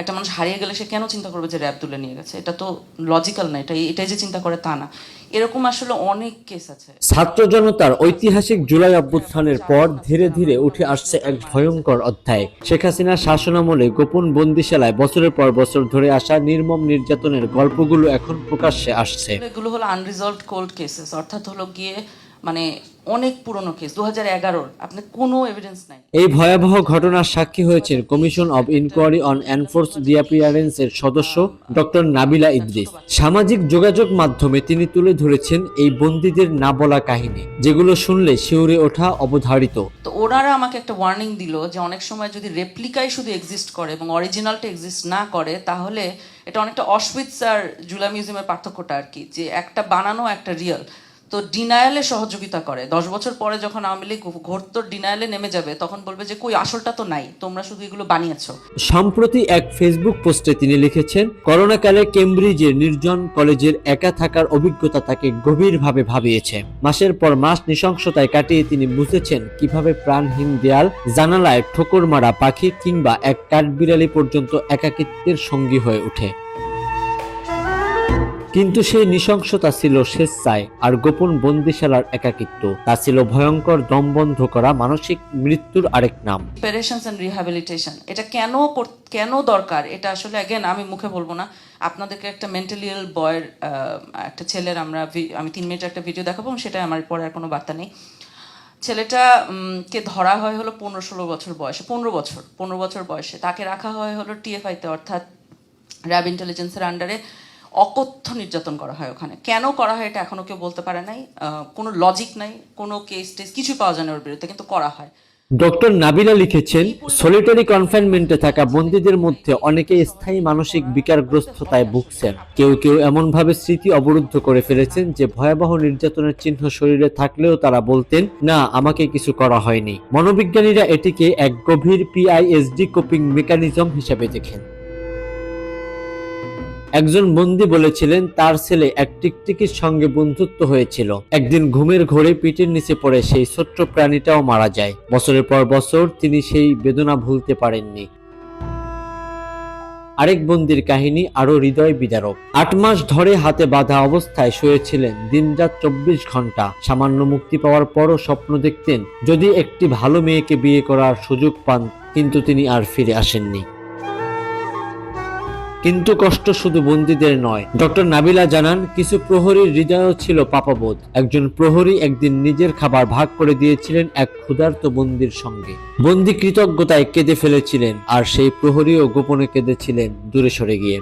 একটা মানুষ হারিয়ে গেলে সে কেন চিন্তা করবে যে র্যাব তুলে নিয়ে গেছে? এটা তো লজিক্যাল না এটা এটাই যে চিন্তা করে তা না। এরকম আসলে অনেক কেস আছে। ছাত্র জনতার ঐতিহাসিক জুলাই অভ্যুত্থানের পর ধীরে ধীরে উঠে আসছে এক ভয়ঙ্কর অধ্যায়। শেখ হাসিনার শাসনামলে গোপন বন্দিশালায় বছরের পর বছর ধরে আসা নির্মম নির্যাতনের গল্পগুলো এখন প্রকাশ্যে আসছে। এগুলো হলো আনরিজলভড কোল্ড কেসেস অর্থাৎ হলো গিয়ে মানে অনেক পুরনো কেস দু হাজার এগারোর। আপনি কোনো এভিডেন্স নাই। এই ভয়াবহ ঘটনার সাক্ষী হয়েছেন commission of inquiry on enforced ডিঅ্যাপিয়ারেন্সের সদস্য ডক্টর নাবিলা ইদ্রিস। সামাজিক যোগাযোগ মাধ্যমে তিনি তুলে ধরেছেন এই বন্দীদের না বলা কাহিনী যেগুলো শুনলে শিউরে ওঠা অবধারিত। তো ওনারা আমাকে একটা ওয়ার্নিং দিল যে অনেক সময় যদি রেপ্লিকাই শুধু এক্সিস্ট করে এবং অরিজিনালটা এক্সিস্ট না করে তাহলে এটা অনেকটা অশবিৎস আর জুলা মিউজিয়ামের পার্থক্যটা আর কি যে একটা বানানো একটা রিয়েল তো ডিনায়ালে সহযোগিতা করে। দশ বছর পরে যখন আওয়ামী লীগ ঘোরতর ডিনায়ালে নেমে যাবে, তখন বলবে যে, কই, আসলটা তো নাই, তোমরা শুধু এগুলো বানিয়েছো। সম্প্রতি এক ফেসবুক পোস্টে তিনি লিখেছেন, করোনাকালে কেমব্রিজের নির্জন কলেজের একা থাকার অভিজ্ঞতা তাকে গভীরভাবে ভাবিয়েছে। মাসের পর মাস নৃশংসতায় কাটিয়ে তিনি বুঝেছেন কীভাবে প্রাণহীন দেয়াল, জানালায় ঠোকর মারা পাখি কিংবা এক কাঠবিড়ালি পর্যন্ত একাকিত্বের সঙ্গী হয়ে ওঠে। কিন্তু সেই নৃশংসতা ছিল স্বেচ্ছায় আর গোপন বন্দিশালার একাকিত্ব। তা ছিল ভয়ঙ্কর দমবন্ধ করা মানসিক মৃত্যুর আরেক নাম। অ্যান্ড রিহ্যাবিলিটেশন এটা কেন কেন দরকার? এটা আসলে অ্যাগেন আমি মুখে বলব না। আপনাদেরকে একটা মেন্টালি ইল বয়ের একটা ছেলের আমরা আমি তিন মিনিটের একটা ভিডিও দেখাবো সেটা আমার পরে আর কোনো বার্তা নেই। ছেলেটা কে ধরা হয় হলো পনেরো ষোলো বছর বয়সে, পনেরো বছর পনেরো বছর বয়সে। তাকে রাখা হয় হলো টিএফআইতে অর্থাৎ র্যাব ইন্টেলিজেন্সের আন্ডারে অকথ্য নির্যাতন করা হয় ওখানে। কেন করা হয় এটা এখনও কেউ বলতে পারে নাই। কোনো লজিক নাই, কোনো কেস টেস কিছু পাওয়া যায় না ওর বিরুদ্ধে, কিন্তু করা হয়। ডক্টর নাবিলা লিখেছেন সলিটারি কনফাইনমেন্টে থাকা বন্দীদের মধ্যে অনেকে স্থায়ী মানসিক বিকারগ্রস্ততায় ভুগছেন। কেউ কেউ এমনভাবে স্মৃতি অবরুদ্ধ করে ফেলেছেন যে ভয়াবহ নির্যাতনের চিহ্ন শরীরে থাকলেও তারা বলতেন, না, আমাকে কিছু করা হয়নি। মনোবিজ্ঞানীরা এটিকে এক গভীর পিআইএসডি কোপিং মেকানিজম হিসেবে দেখেন। একজন বন্দী বলেছিলেন, তার ছেলে এক টিকটিকির সঙ্গে বন্ধুত্ব হয়েছিল। একদিন ঘুমের ঘোরে পিঠের নিচে পড়ে সেই ছোট্ট প্রাণীটাও মারা যায়। বছরের পর বছর তিনি সেই বেদনা ভুলতে পারেননি। আরেক বন্দির কাহিনী আরও হৃদয় বিদারক। আট মাস ধরে হাতে বাঁধা অবস্থায় শুয়েছিলেন দিনরাত চব্বিশ ঘণ্টা সামান্য মুক্তি পাওয়ার পরও স্বপ্ন দেখতেন, যদি একটি ভালো মেয়েকে বিয়ে করার সুযোগ পান, কিন্তু তিনি আর ফিরে আসেননি। কিন্তু কষ্ট শুধু বন্দীদের নয়। ডক্টর নাবিলা জানান, কিছু প্রহরীর হৃদয়ও ছিল পাপাবোধ। একজন প্রহরী একদিন নিজের খাবার ভাগ করে দিয়েছিলেন এক ক্ষুধার্ত বন্দির সঙ্গে। বন্দি কৃতজ্ঞতায় কেঁদে ফেলেছিলেন, আর সেই প্রহরীও গোপনে কেঁদেছিলেন দূরে সরে গিয়ে।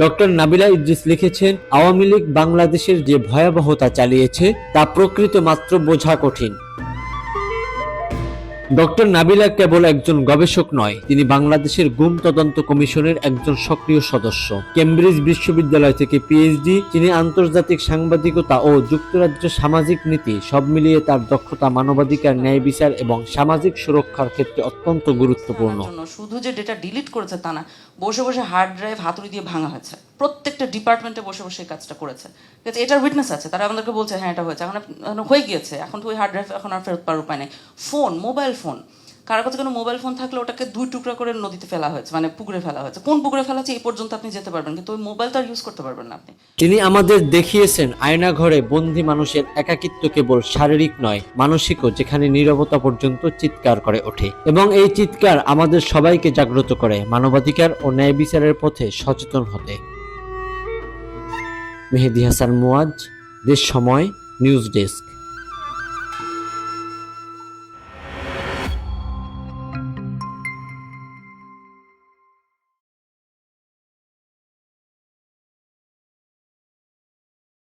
ডক্টর নাবিলা ইদ্রিস লিখেছেন, আওয়ামী লীগ বাংলাদেশের যে ভয়াবহতা চালিয়েছে, তা প্রকৃত মাত্র বোঝা কঠিন। ডক্টর নাবিলা কেবল একজন গবেষক নয়, তিনি বাংলাদেশের গুম তদন্ত কমিশনের একজন সক্রিয় সদস্য। কেমব্রিজ বিশ্ববিদ্যালয় থেকে পিএইচডি তিনি আন্তর্জাতিক সাংবাদিকতা ও যুক্তরাজ্য সামাজিক নীতি, সব মিলিয়ে তার দক্ষতা, মানবাধিকার, ন্যায় বিচার এবং সামাজিক সুরক্ষার ক্ষেত্রে অত্যন্ত গুরুত্বপূর্ণ। শুধু যে ডেটা ডিলিট করেছে তা না, বসে বসে হার্ড ড্রাইভ হাতুড়ি দিয়ে ভাঙা হয়েছে। প্রত্যেকটা ডিপার্টমেন্টে বসে বসে এই কাজটা করেছে। ঠিক আছে এটার উইটনেস আছে, তারা আমাদেরকে বলছে হ্যাঁ এটা হয়েছে। এখন হয়ে গিয়েছে। এখন তো ওই হার্ড ড্রাইভ এখন আর ফেরত পাওয়ার উপায় নেই। ফোন মোবাইল ফোন কারও কাছে কোনো মোবাইল ফোন থাকলে ওটাকে দুই টুকরা করে নদীতে ফেলা হয়েছে মানে পুকুরে ফেলা হয়েছে। কোন পুকুরে ফেলা হয়েছে, এই পর্যন্ত আপনি যেতে পারবেন। কিন্তু ওই মোবাইল তো আর ইউজ করতে পারবেন না আপনি। তিনি আমাদের দেখিয়েছেন আয়না ঘরে বন্দি মানুষের একাকিত্ব কেবল শারীরিক নয়, মানসিকও, যেখানে নীরবতা পর্যন্ত চিৎকার করে ওঠে। এবং এই চিৎকার আমাদের সবাইকে জাগ্রত করে, মানবাধিকার ও ন্যায় বিচারের পথে সচেতন হতে। মেহেদি হাসান মুয়াজ দেশ সময় নিউজ ডেস্ক।